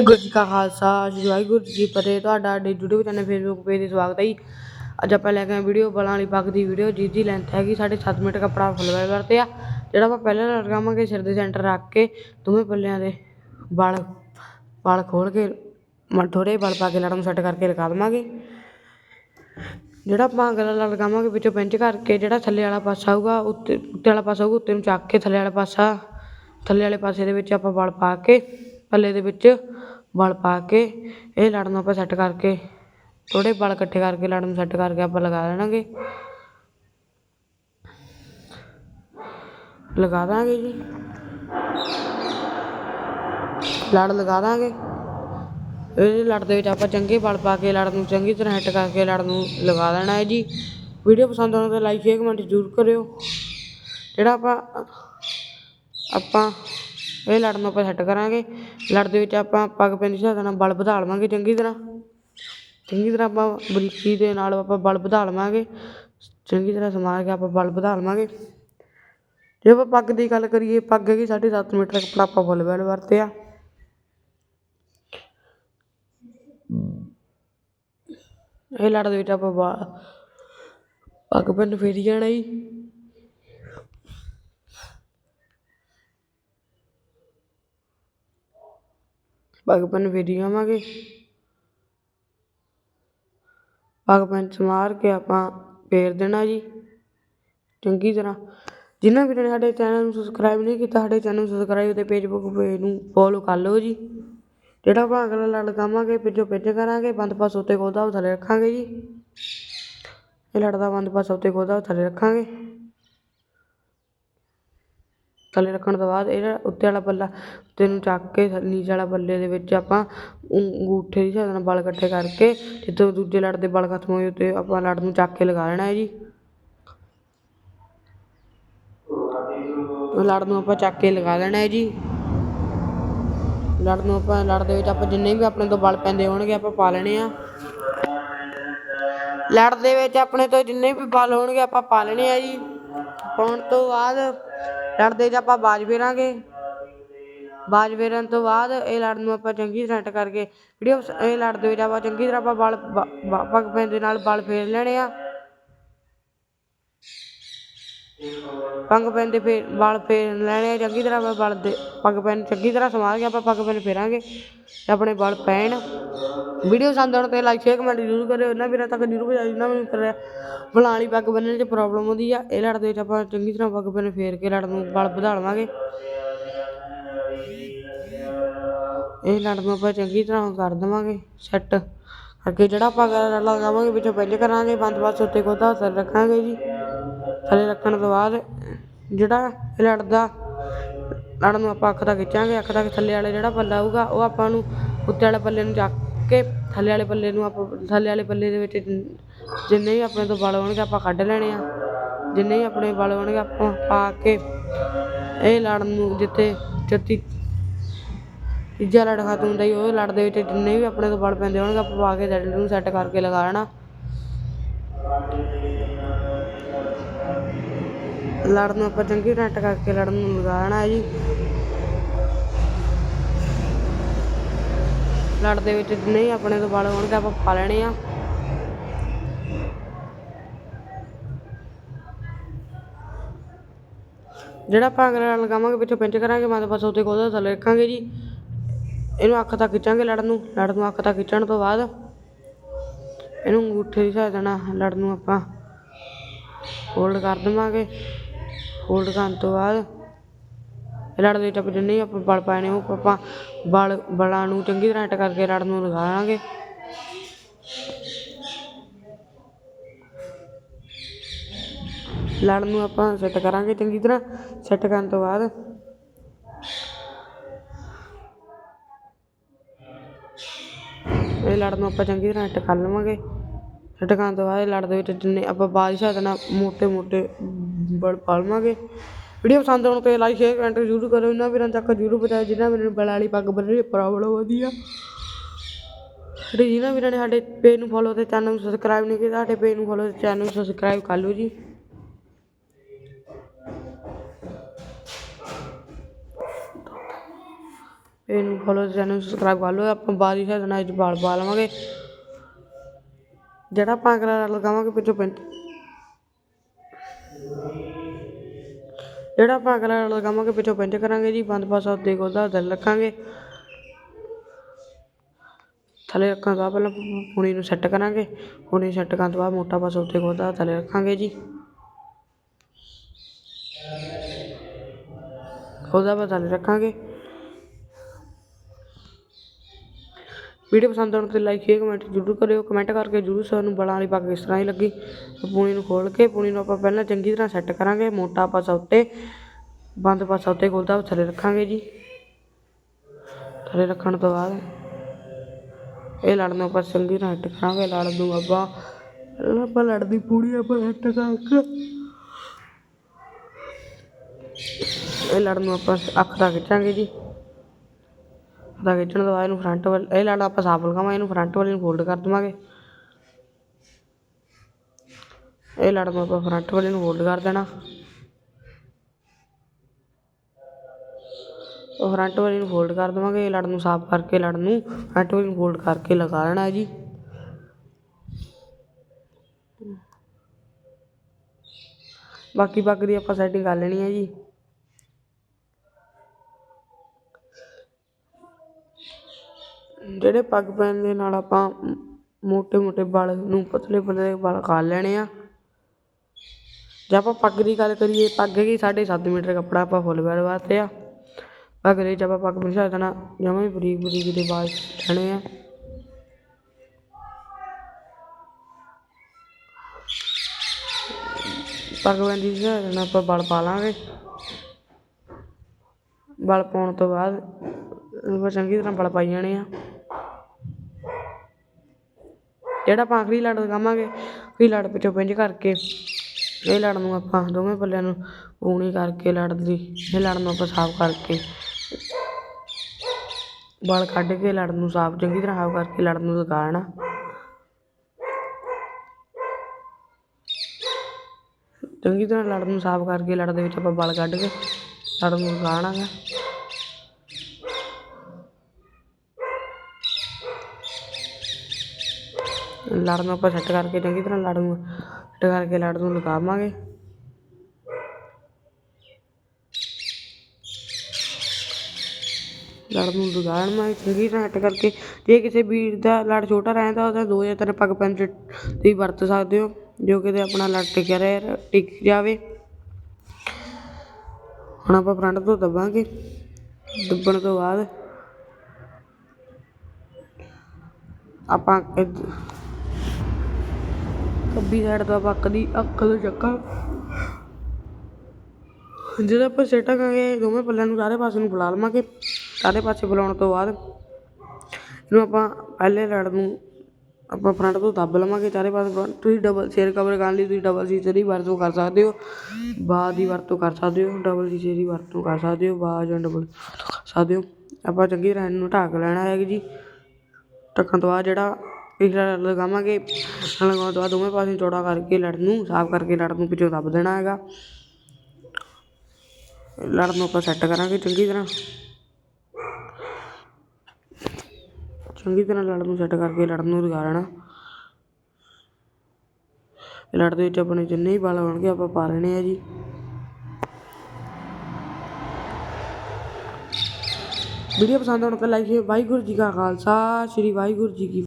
ਗੁਰੂ ਜੀ ਕਾ ਖਾਲਸਾ, ਸ੍ਰੀ ਵਾਹਿਗੁਰੂ ਜੀ ਕੀ ਫਤਿਹ। ਤੁਹਾਡਾ ਸਾਡੇ YouTube ਚੈਨਲ Facebook ਪੇਜ ਤੇ ਸਵਾਗਤ ਹੈ ਜੀ। ਅੱਜ ਆਪਾਂ ਲੈ ਕੇ ਆਏ ਵੀਡੀਓ ਬਲਾਂ ਵਾਲੀ ਪੱਗ ਦੀ ਵੀਡੀਓ ਜਿਹਦੀ ਲੈਂਥ ਹੈਗੀ ਸਾਢੇ ਸੱਤ ਮੀਟਰ ਕੱਪੜਾ ਫੁੱਲ ਵੈਲ ਵਰਤੇ ਆ। ਜਿਹੜਾ ਆਪਾਂ ਪਹਿਲਾਂ ਲਗਾਵਾਂਗੇ ਸਿਰ ਦੇ ਸੈਂਟਰ ਰੱਖ ਕੇ ਦੋਵੇਂ ਪੱਲਿਆਂ ਦੇ ਵਲ ਵਲ ਖੋਲ ਕੇ ਮ, ਥੋੜ੍ਹੇ ਵਲ ਪਾ ਕੇ ਲੜ ਨੂੰ ਸੈੱਟ ਕਰਕੇ ਲਗਾ ਦੇਵਾਂਗੇ। ਜਿਹੜਾ ਆਪਾਂ ਗਲਾ ਲਗਾਵਾਂਗੇ ਵਿੱਚੋਂ ਪਿੰਚ ਕਰਕੇ ਜਿਹੜਾ ਥੱਲੇ ਵਾਲਾ ਪਾਸਾ ਆਊਗਾ, ਉੱਤੇ ਉੱਤੇ ਵਾਲਾ ਪਾਸਾ ਆਊਗਾ, ਉੱਤੇ ਨੂੰ ਚੱਕ ਕੇ ਥੱਲੇ ਵਾਲਾ ਪਾਸਾ, ਥੱਲੇ ਵਾਲੇ ਪਾਸੇ ਦੇ ਵਿੱਚ ਆਪਾਂ ਵਲ ਪਾ ਕੇ ਪੱਲੇ ਦੇ ਵਿੱਚ ਵਲ ਪਾ ਕੇ, ਇਹ ਲੜ ਨੂੰ ਆਪਾਂ ਸੈੱਟ ਕਰਕੇ, ਥੋੜ੍ਹੇ ਵਲ ਇਕੱਠੇ ਕਰਕੇ ਲੜ ਨੂੰ ਸੈੱਟ ਕਰਕੇ ਆਪਾਂ ਲਗਾ ਦੇਣਾਗੇ ਲਗਾ ਦਾਂਗੇ ਜੀ। ਲੜ ਲਗਾ ਦਾਂਗੇ। ਇਹ ਲੜ ਦੇ ਵਿੱਚ ਆਪਾਂ ਚੰਗੇ ਵਲ ਪਾ ਕੇ ਲੜ ਨੂੰ ਚੰਗੀ ਤਰ੍ਹਾਂ ਹਿੱਟ ਕਰਕੇ ਲੜ ਨੂੰ ਲਗਾ ਦੇਣਾ ਹੈ ਜੀ। ਵੀਡੀਓ ਪਸੰਦ ਆਉਣ ਤਾਂ ਲਾਈਕ ਸ਼ੇਅਰ ਕਮੈਂਟ ਜ਼ਰੂਰ ਕਰਿਓ। ਜਿਹੜਾ ਆਪਾਂ ਆਪਾਂ ਇਹ ਲੜ ਨੂੰ ਆਪਾਂ ਸੈੱਟ ਕਰਾਂਗੇ। ਲੜ ਦੇ ਵਿੱਚ ਆਪਾਂ ਪੱਗ ਪੈਨ ਦੀ ਸਹਾਇਤਾ ਨਾਲ ਬਲ ਵਧਾ ਲਵਾਂਗੇ ਚੰਗੀ ਤਰ੍ਹਾਂ। ਚੰਗੀ ਤਰ੍ਹਾਂ ਆਪਾਂ ਬਰੀਕੀ ਦੇ ਨਾਲ ਆਪਾਂ ਬਲ ਵਧਾ ਲਵਾਂਗੇ। ਚੰਗੀ ਤਰ੍ਹਾਂ ਸਮਾਰ ਕੇ ਆਪਾਂ ਬਲ ਵਧਾ ਲਵਾਂਗੇ। ਜੇ ਆਪਾਂ ਪੱਗ ਦੀ ਗੱਲ ਕਰੀਏ, ਪੱਗ ਹੈਗੀ ਸਾਢੇ ਸੱਤ ਮੀਟਰ ਕੱਪੜਾ ਆਪਾਂ ਫੁੱਲ ਬੈਲ ਵਰਤਿਆ। ਇਹ ਲੜ ਦੇ ਵਿੱਚ ਆਪਾਂ ਬਾ- ਪੱਗ ਪੈਨ ਫੇਰੀ ਜਾਣਾ ਜੀ। ਪੱਗ ਪੈਨ ਫੇਰੀ ਜਾਵਾਂਗੇ ਪੱਗ ਪੈਨ ਸਮਾਰ ਕੇ ਆਪਾਂ ਫੇਰ ਦੇਣਾ ਜੀ। ਚੰਗੀ ਤਰ੍ਹਾਂ। ਜਿਨ੍ਹਾਂ ਵੀਰਾਂ ਨੇ ਸਾਡੇ ਚੈਨਲ ਨੂੰ ਸਬਸਕ੍ਰਾਈਬ ਨਹੀਂ ਕੀਤਾ, ਸਾਡੇ ਚੈਨਲ ਨੂੰ ਸਬਸਕ੍ਰਾਈਬ ਤੇ ਫੇਸਬੁੱਕ ਪੇਜ ਨੂੰ ਫੋਲੋ ਕਰ ਲਓ ਜੀ। ਜਿਹੜਾ ਆਪਾਂ ਅਗਲਾ ਲੜ ਲਗਾਵਾਂਗੇ ਪਿੱਛੋਂ ਪਿੱਛ ਕਰਾਂਗੇ ਬੰਦ ਪਾਸ ਉੱਤੇ ਗੋਦਾ ਥੱਲੇ ਰੱਖਾਂਗੇ ਜੀ। ਇਹ ਲੜਦਾ ਬੰਦ ਪਾਸ ਉੱਤੇ ਗੋਦਾ ਥੱਲੇ ਰੱਖਾਂਗੇ। ਥੱਲੇ ਰੱਖਣ ਤੋਂ ਬਾਅਦ ਇਹਦਾ ਉੱਤੇ ਵਾਲਾ ਪੱਲਾ ਉੱਤੇ ਨੂੰ ਚੱਕ ਕੇ ਥ- ਨੀਚੇ ਵਾਲਾ ਪੱਲੇ ਦੇ ਵਿੱਚ ਆਪਾਂ ਅੰਗੂਠੇ ਦੀ ਸਹਾਇਤਾ ਨਾਲ ਬਲ ਇਕੱਠੇ ਕਰਕੇ ਜਿੱਥੋਂ ਦੂਜੇ ਲੜ ਦੇ ਬਲ ਖਤਮ ਹੋਏ ਉੱਤੇ ਆਪਾਂ ਲੜ ਨੂੰ ਚੱਕ ਕੇ ਲਗਾ ਲੈਣਾ ਹੈ ਜੀ। ਲੜ ਨੂੰ ਆਪਾਂ ਚੱਕ ਕੇ ਲਗਾ ਲੈਣਾ ਹੈ ਜੀ। ਲੜ ਨੂੰ ਆਪਾਂ, ਲੜ ਦੇ ਵਿੱਚ ਆਪਾਂ ਜਿੰਨੇ ਵੀ ਆਪਣੇ ਤੋਂ ਬਲ ਪੈਂਦੇ ਹੋਣਗੇ ਆਪਾਂ ਪਾ ਲੈਣੇ ਆ। ਲੜ ਦੇ ਵਿੱਚ ਆਪਣੇ ਤੋਂ ਜਿੰਨੇ ਵੀ ਬਲ ਹੋਣਗੇ ਆਪਾਂ ਪਾ ਲੈਣੇ ਆ ਜੀ। ਪਾਉਣ ਤੋਂ ਬਾਅਦ ਲੜਦੇ ਦੇ ਆਪਾਂ ਬਾਜ ਫੇਰਾਂਗੇ। ਬਾਜ ਫੇਰਨ ਤੋਂ ਬਾਅਦ ਇਹ ਲੜ ਨੂੰ ਆਪਾਂ ਚੰਗੀ ਤਰ੍ਹਾਂ ਹਿੱਟ ਕਰਕੇ ਵੀਡੀਓ ਇਹ ਲੜਦੇ ਵਿੱਚ ਆਪਾਂ ਚੰਗੀ ਤਰ੍ਹਾਂ ਆਪਾਂ ਬਲ ਬ- ਬ- ਪੱਗ ਪੈਨ ਦੇ ਨਾਲ ਬਲ ਫੇਰ ਲੈਣੇ ਆ। ਪੱਗ ਪੈਂਦੇ ਫੇਰ ਬਲ ਫੇਰ ਲੈਣੇ ਆ ਚੰਗੀ ਤਰ੍ਹਾਂ, ਆਪਾਂ ਬਲ ਦੇ ਪੱਗ ਪੈਨ ਚੰਗੀ ਤਰ੍ਹਾਂ ਸਮਾਰ ਕੇ ਆਪਾਂ ਪੱਗ ਪੈਨ ਫੇਰਾਂਗੇ ਤੇ ਆਪਣੇ ਬਲ ਪੈਣ। ਵੀਡੀਓ ਪਸੰਦ ਆਉਣ ਤੇ ਲਾਈਕ ਸ਼ੇਅਰ ਕਮੈਂਟ ਜ਼ਰੂਰ ਕਰਿਓ। ਇਹਨਾਂ ਵੀਰਾਂ ਤੱਕ ਜ਼ਰੂਰ ਪਹੁੰਚਾਓ ਜਿਨ੍ਹਾਂ ਨੂੰ ਕਰਿਆ। ਬਲਾਂ ਪੱਗ ਬੰਨਣ 'ਚ ਪ੍ਰੋਬਲਮ ਆਉਂਦੀ ਆ। ਇਹ ਲੜ ਦੇ ਵਿੱਚ ਆਪਾਂ ਚੰਗੀ ਤਰ੍ਹਾਂ ਪੱਗ ਪੈਨ ਫੇਰ ਕੇ ਲੜ ਨੂੰ ਬਲ ਵਧਾ ਲਵਾਂਗੇ ਇਹ ਲੜ ਨੂੰ ਆਪਾਂ ਚੰਗੀ ਤਰ੍ਹਾਂ ਕਰ ਦੇਵਾਂਗੇ। ਸੈੱਟ ਅੱਗੇ ਜਿਹੜਾ ਆਪਾਂ ਲੜ ਲਗਾਵਾਂਗੇ, ਵਿੱਚੋਂ ਪਹਿਲੇ ਕਰਾਂਗੇ। ਬੰਦ ਪਾਸ ਉੱਤੇ ਗੋਦਾ ਅਸਰ ਰੱਖਾਂਗੇ ਜੀ। ਥੱਲੇ ਰੱਖਣ ਤੋਂ ਬਾਅਦ ਜਿਹੜਾ ਲੜਦਾ, ਲੜਨ ਨੂੰ ਆਪਾਂ ਅੱਖ ਦਾ ਖਿੱਚਾਂਗੇ, ਅੱਖ ਦਾ ਥੱਲੇ ਵਾਲੇ ਜਿਹੜਾ ਪੱਲਾ ਆਊਗਾ, ਉਹ ਆਪਾਂ ਨੂੰ ਉੱਤੇ ਵਾਲੇ ਪੱਲੇ ਨੂੰ ਚੱਕ ਕੇ ਥੱਲੇ ਵਾਲੇ ਪੱਲੇ ਨੂੰ ਆਪਾਂ, ਥੱਲੇ ਵਾਲੇ ਪੱਲੇ ਦੇ ਵਿੱਚ ਜਿੰਨੇ ਵੀ ਆਪਣੇ ਤੋਂ ਵਲ ਹੋਣਗੇ ਆਪਾਂ ਕੱਢ ਲੈਣੇ ਆ। ਜਿੰਨੇ ਵੀ ਆਪਣੇ ਵਲ ਹੋਣਗੇ ਆਪਾਂ ਪਾ ਕੇ ਇਹ ਲੜਨ ਨੂੰ ਜਿੱਥੇ ਜੱਤੀ, ਤੀਜਾ ਲੜ ਖਤਮ ਹੁੰਦਾ ਹੀ ਉਹ ਲੜ ਦੇ ਵਿੱਚ ਜਿੰਨੇ ਵੀ ਆਪਣੇ ਤੋਂ ਵਲ ਪੈਂਦੇ ਹੋਣਗੇ, ਆਪਾਂ ਪਾ ਕੇ ਲੜ ਨੂੰ ਸੈੱਟ ਕਰਕੇ ਲਗਾ ਲੈਣਾ। ਲੜ ਨੂੰ ਆਪਾਂ ਚੰਗੀ ਤਰ੍ਹਾਂ ਹਿੱਟ ਕਰਕੇ ਲੜਨ ਨੂੰ ਲਗਾਉਣਾ ਹੈ ਜੀ। ਲੜ ਦੇ ਵਿੱਚ ਨਹੀਂ, ਆਪਣੇ ਤੋਂ ਵਲ ਹੋਣਗੇ, ਆਪਾਂ ਪਾ ਲੈਣੇ ਆ। ਜਿਹੜਾ ਆਪਾਂ ਅਗਲਾ ਲਗਾਵਾਂਗੇ, ਪਿੱਛੋਂ ਪਿੰਚ ਕਰਾਂਗੇ ਮਾਦੇ ਪਾਸੇ ਉੱਤੇ ਕੋਦਾ ਥੱਲੇ ਰੱਖਾਂਗੇ ਜੀ। ਇਹਨੂੰ ਅੱਖ ਤੱਕ ਖਿੱਚਾਂਗੇ ਲੜਨ ਨੂੰ। ਲੜ ਨੂੰ ਅੱਖ ਤੱਕ ਖਿੱਚਣ ਤੋਂ ਬਾਅਦ ਇਹਨੂੰ ਅੰਗੂਠੇ ਦੀ ਸਹਾਇਤਾ ਨਾਲ ਲੜਨ ਨੂੰ ਆਪਾਂ ਹੋਲਡ ਕਰ ਦੇਵਾਂਗੇ। ਹੋਲਡ ਕਰਨ ਤੋਂ ਬਾਅਦ ਇਹ ਲੜ ਦੇ ਵਿੱਚ ਆਪਾਂ ਜਿੰਨੇ ਆਪਾਂ ਬਲ ਪਾਏ ਨੇ, ਉਹ ਆਪਾਂ ਬਲ, ਬਲਾਂ ਨੂੰ ਚੰਗੀ ਤਰ੍ਹਾਂ ਹਿੱਟ ਕਰਕੇ ਲੜ ਨੂੰ ਲਗਾ ਲਗਾਵਾਂਗੇ ਲੜ ਨੂੰ ਆਪਾਂ ਸੈੱਟ ਕਰਾਂਗੇ ਚੰਗੀ ਤਰ੍ਹਾਂ ਸੈੱਟ ਕਰਨ ਤੋਂ ਬਾਅਦ। ਇਹ ਲੜ ਨੂੰ ਆਪਾਂ ਚੰਗੀ ਤਰ੍ਹਾਂ ਹਿੱਟ ਕਰ ਲਵਾਂਗੇ। ਹਿੱਟ ਕਰਨ ਤੋਂ ਬਾਅਦ ਇਹ ਲੜ ਦੇ ਵਿੱਚ ਜਿੰਨੇ ਆਪਾਂ ਬਾਦਸ਼ਾਹ ਸਹਾਇਤਾ ਨਾਲ ਮੋਟੇ ਮੋਟੇ ਬਲ ਪਾ ਲਵਾਂਗੇ ਵੀਡੀਓ ਪਸੰਦ ਆਉਣ ਤੇ ਲਾਈਕ ਸ਼ੇਅਰ ਕਮੈਂਟ ਜ਼ਰੂਰ ਕਰੋ ਇਹਨਾਂ ਵੀਰਾਂ ਤੱਕ ਜ਼ਰੂਰ ਪਹੁੰਚਾਓ ਜਿਨ੍ਹਾਂ ਵੀਰਾਂ ਨੂੰ ਬਲਾਂ ਵਾਲੀ ਪੱਗ ਬੰਨ੍ਹਣੀ ਪ੍ਰੋਬਲਮ ਆਉਂਦੀ ਤੇ ਜਿਨ੍ਹਾਂ ਵੀਰਾਂ ਨੇ ਸਾਡੇ ਪੇਜ ਨੂੰ ਫੋਲੋ ਤੇ ਚੈਨਲ ਨੂੰ ਸਬਸਕ੍ਰਾਈਬ ਨਹੀਂ ਕੀਤਾ, ਸਾਡੇ ਪੇਜ ਨੂੰ ਫੋਲੋ ਤੇ ਚੈਨਲ ਨੂੰ ਸਬਸਕ੍ਰਾਈਬ ਕਰ ਲਓ ਜੀ। ਪੇਜ ਨੂੰ ਫੋਲੋ ਚੈਨਲ ਸਬਸਕ੍ਰਾਈਬ ਕਰ ਲਓ, ਆਪਾਂ ਬਾਰੀ ਸਾਡੇ ਨਾਲ ਅੱਜ ਵਾਲ ਪਾ ਲਵਾਂਗੇ। ਜਿਹੜਾ ਆਪਾਂ ਅਗਲਾ ਲਗਾਵਾਂਗੇ ਪਿੱਛੋਂ ਪੈਂਟ ਜਿਹੜਾ ਆਪਾਂ ਅਗਲਾ ਲਗਾਵਾਂਗੇ ਪਿੱਛੋਂ ਪੈਂਟ ਕਰਾਂਗੇ ਜੀ, ਬੰਦ ਪਾਸਾ ਉੱਤੇ ਗੋਦਾ ਦਿਲ ਰੱਖਾਂਗੇ। ਥੱਲੇ ਰੱਖਣ ਤੋਂ ਬਾਅਦ ਪਹਿਲਾਂ ਪੁਣੀ ਨੂੰ ਸੈੱਟ ਕਰਾਂਗੇ। ਪੁਣੀ ਸੈੱਟ ਕਰਨ ਤੋਂ ਬਾਅਦ ਮੋਟਾ ਪਾਸਾ ਉੱਤੇ ਗੋਦਾ ਥੱਲੇ ਰੱਖਾਂਗੇ ਜੀ। ਉਹਦਾ ਬਾਅਦ ਥੱਲੇ ਰੱਖਾਂਗੇ। ਵੀਡੀਓ ਪਸੰਦ ਆਉਣ ਤੇ ਲਾਈਕ ਸ਼ੇਅਰ ਕਮੈਂਟ ਜ਼ਰੂਰ ਕਰਿਓ। ਕਮੈਂਟ ਕਰਕੇ ਜ਼ਰੂਰ ਸਾਨੂੰ ਬਲਾਂ ਵਾਲੀ ਪੱਗ ਕਿਸ ਤਰ੍ਹਾਂ ਹੀ ਲੱਗੀ। ਪੂਣੀ ਨੂੰ ਖੋਲ ਕੇ, ਪੂਣੀ ਨੂੰ ਆਪਾਂ ਪਹਿਲਾਂ ਚੰਗੀ ਤਰ੍ਹਾਂ ਸੈੱਟ ਕਰਾਂਗੇ। ਮੋਟਾ ਪਾਸਾ ਉੱਤੇ, ਬੰਦ ਪਾਸਾ ਉੱਤੇ ਖੋਲਦਾ ਥੱਲੇ ਰੱਖਾਂਗੇ ਜੀ। ਥੱਲੇ ਰੱਖਣ ਤੋਂ ਬਾਅਦ ਇਹ ਲੜ ਨੂੰ ਆਪਾਂ ਚੰਗੀ ਤਰ੍ਹਾਂ ਸੈੱਟ ਕਰਾਂਗੇ। ਲੜ ਨੂੰ ਆਪਾਂ ਆਪਾਂ ਲੜਦੀ ਦੀ ਆਪਾਂ ਸੈੱਟ ਕਰਕੇ ਇਹ ਲੜ ਨੂੰ ਆਪਾਂ ਅੱਖ ਦਾ ਖਿੱਚਾਂਗੇ ਜੀ। ਦਾ ਖਿੱਚਣ ਤੋਂ ਬਾਅਦ ਇਹਨੂੰ ਫਰੰਟ ਵੱਲ, ਇਹ ਲੜ ਆਪਾਂ ਸਾਫ਼ ਲਗਾਵਾਂ ਇਹਨੂੰ ਫਰੰਟ ਵਾਲੇ ਨੂੰ ਫੋਲਡ ਕਰ ਦੇਵਾਂਗੇ। ਇਹ ਲੜ ਨੂੰ ਆਪਾਂ ਫਰੰਟ ਵਾਲੇ ਨੂੰ ਫੋਲਡ ਕਰ ਦੇਣਾ। ਉਹ ਫਰੰਟ ਵਾਲੇ ਨੂੰ ਫੋਲਡ ਕਰ ਦੇਵਾਂਗੇ, ਇਹ ਲੜ ਨੂੰ ਸਾਫ਼ ਕਰਕੇ ਲੜ ਨੂੰ ਫਰੰਟ ਵਾਲੇ ਨੂੰ ਫੋਲਡ ਕਰਕੇ ਲਗਾ ਲੈਣਾ ਜੀ। ਬਾਕੀ ਪੱਗ ਦੀ ਆਪਾਂ ਸੈਟਿੰਗ ਕਰ ਲੈਣੀ ਹੈ ਜੀ। ਜਿਹੜੇ ਪੱਗ ਪਹਿਨਣ ਦੇ ਨਾਲ ਆਪਾਂ ਮੋਟੇ ਮੋਟੇ ਵਾਲ ਨੂੰ ਪਤਲੇ ਪਤਲੇ ਵਾਲ ਕਰ ਲੈਣੇ ਆ। ਜੇ ਆਪਾਂ ਪੱਗ ਦੀ ਗੱਲ ਕਰੀਏ, ਪੱਗ ਹੈਗੀ ਸਾਢੇ ਸੱਤ ਮੀਟਰ ਕੱਪੜਾ ਆਪਾਂ ਫੁੱਲ ਵੈਲ ਵਾਸਤੇ ਆ। ਪੱਗ ਦੇ ਜਦ ਆਪਾਂ ਪੱਗ ਬੰਨ੍ਹ ਦੇਣਾ, ਜਮਾਂ ਹੀ ਬਰੀਕ ਬਰੀਕ ਦੇ ਵਾਲ ਰਹਿਣੇ ਆ। ਪੱਗ ਬੰਦੀ ਸੀ ਨਾ ਆਪਾਂ ਵਲ ਪਾ ਲਾਂਗੇ। ਵਲ ਪਾਉਣ ਤੋਂ ਬਾਅਦ ਆਪਾਂ ਚੰਗੀ ਤਰ੍ਹਾਂ ਵਲ ਪਾਈ ਜਾਣੇ ਆ। ਜਿਹੜਾ ਆਪਾਂ ਆਖਰੀ ਲੜ ਲਗਾਵਾਂਗੇ, ਆਖਰੀ ਲੜ ਪਿੱਛੋਂ ਪਿੰਜ ਕਰਕੇ, ਇਹ ਲੜ ਨੂੰ ਆਪਾਂ ਦੋਵੇਂ ਪੱਲਿਆਂ ਨੂੰ ਊਣੀ ਕਰਕੇ ਲੜ ਦੀ ਇਹ ਲੜ ਨੂੰ ਆਪਾਂ ਸਾਫ਼ ਕਰਕੇ ਬਲ ਕੱਢ ਕੇ ਲੜ ਨੂੰ ਸਾਫ਼, ਚੰਗੀ ਤਰ੍ਹਾਂ ਸਾਫ਼ ਕਰਕੇ ਲੜ ਨੂੰ ਲਗਾਉਣਾ। ਚੰਗੀ ਤਰ੍ਹਾਂ ਲੜ ਨੂੰ ਸਾਫ਼ ਕਰਕੇ ਲੜ ਦੇ ਵਿੱਚ ਆਪਾਂ ਬਲ ਕੱਢ ਕੇ ਲੜ ਨੂੰ ਲਗਾਉਣਾ ਹੈ ਲੜ ਨੂੰ ਆਪਾਂ ਸੈੱਟ ਕਰਕੇ ਚੰਗੀ ਤਰ੍ਹਾਂ ਲੜ ਨੂੰ ਸੈੱਟ ਕਰਕੇ ਲੜ ਨੂੰ ਲਗਾਵਾਂਗੇ ਲੜ ਨੂੰ ਲਗਾਉਣਾ ਚੰਗੀ ਤਰ੍ਹਾਂ ਸੈੱਟ ਕਰਕੇ। ਜੇ ਕਿਸੇ ਵੀਰ ਦਾ ਲੜ ਛੋਟਾ ਰਹਿੰਦਾ, ਉਹਦਾ ਦੋ ਜਾਂ ਤਿੰਨ ਪੱਗ ਪੈਂਚ ਤੁਸੀਂ ਵਰਤ ਸਕਦੇ ਹੋ, ਜੋ ਕਿਤੇ ਆਪਣਾ ਲੜ ਟਿਕਿਆ ਰਹੇ, ਟਿਕ ਜਾਵੇ। ਹੁਣ ਆਪਾਂ ਫਰੰਟ ਤੋਂ ਦੱਬਾਂਗੇ। ਦੱਬਣ ਤੋਂ ਬਾਅਦ ਆਪਾਂ ਖੱਬੀ ਸਾਈਡ ਤੋਂ ਆਪਾਂ ਅੱਖ ਦੀ ਅੱਖ ਤੋਂ ਚੱਕਾ। ਜਦੋਂ ਆਪਾਂ ਸੈਟਾਂਗੇ ਦੋਵੇਂ ਪੱਲਿਆਂ ਨੂੰ ਸਾਰੇ ਪਾਸੇ ਨੂੰ ਬੁਲਾ ਲਵਾਂਗੇ। ਸਾਰੇ ਪਾਸੇ ਬੁਲਾਉਣ ਤੋਂ ਬਾਅਦ ਇਹਨੂੰ ਆਪਾਂ ਪਹਿਲੇ ਲੜ ਨੂੰ ਆਪਾਂ ਫਰੰਟ ਤੋਂ ਦੱਬ ਲਵਾਂਗੇ, ਚਾਰੇ ਪਾਸੇ front- ਤੁਸੀਂ ਡਬਲ ਸਿਰ ਕਵਰ ਕਰਨ ਲਈ ਤੁਸੀਂ ਡਬਲ ਸ਼ੀਸ਼ੇ ਦੀ ਵਰਤੋਂ ਕਰ ਸਕਦੇ ਹੋ। ਬਾਅਦ ਦੀ ਵਰਤੋਂ ਕਰ ਸਕਦੇ ਹੋ ਡਬਲ ਸ਼ੀਸ਼ੇ ਦੀ ਵਰਤੋਂ ਕਰ ਸਕਦੇ ਹੋ ਬਾਅਦ ਜਾਂ ਡਬਲ ਕਰ ਸਕਦੇ ਹੋ। ਆਪਾਂ ਚੰਗੀ ਤਰ੍ਹਾਂ ਇਹਨੂੰ ਢੱਕ ਲੈਣਾ ਹੈ ਜੀ। ਢੱਕਣ ਤੋਂ ਬਾਅਦ ਜਿਹੜਾ ਪਿਛਲਾ ਲਗਾਵਾਂਗੇ। ਲਗਾਉਣ ਤੋਂ ਬਾਅਦ ਦੋਵੇਂ ਪਾਸੇ ਚੌੜਾ ਕਰਕੇ ਲੜ ਨੂੰ ਸਾਫ਼ ਕਰਕੇ ਲੜ ਨੂੰ ਪਿੱਛੋਂ ਦੱਬ ਦੇਣਾ ਹੈਗਾ। ਲੜ ਨੂੰ ਆਪਾਂ ਸੈੱਟ ਕਰਾਂਗੇ ਚੰਗੀ ਤਰ੍ਹਾਂ। ਚੰਗੀ ਤਰ੍ਹਾਂ ਲੜ ਨੂੰ ਸੈੱਟ ਕਰਕੇ ਲੜ ਨੂੰ ਲਗਾ ਲੈਣਾ। ਲੜ ਦੇ ਵਿੱਚ ਆਪਣੇ ਜਿੰਨੇ ਹੀ ਵਾਲ ਹੋਣਗੇ ਆਪਾਂ ਪਾ ਲੈਣੇ ਆ ਜੀ। ਵੀਡੀਓ ਪਸੰਦ ਆਉਣ ਤਾਂ ਲਾਈਕ ਵਾਹਿਗੁਰੂ ਜੀ ਕਾ ਖਾਲਸਾ, ਸ੍ਰੀ ਵਾਹਿਗੁਰੂ ਜੀ ਕੀ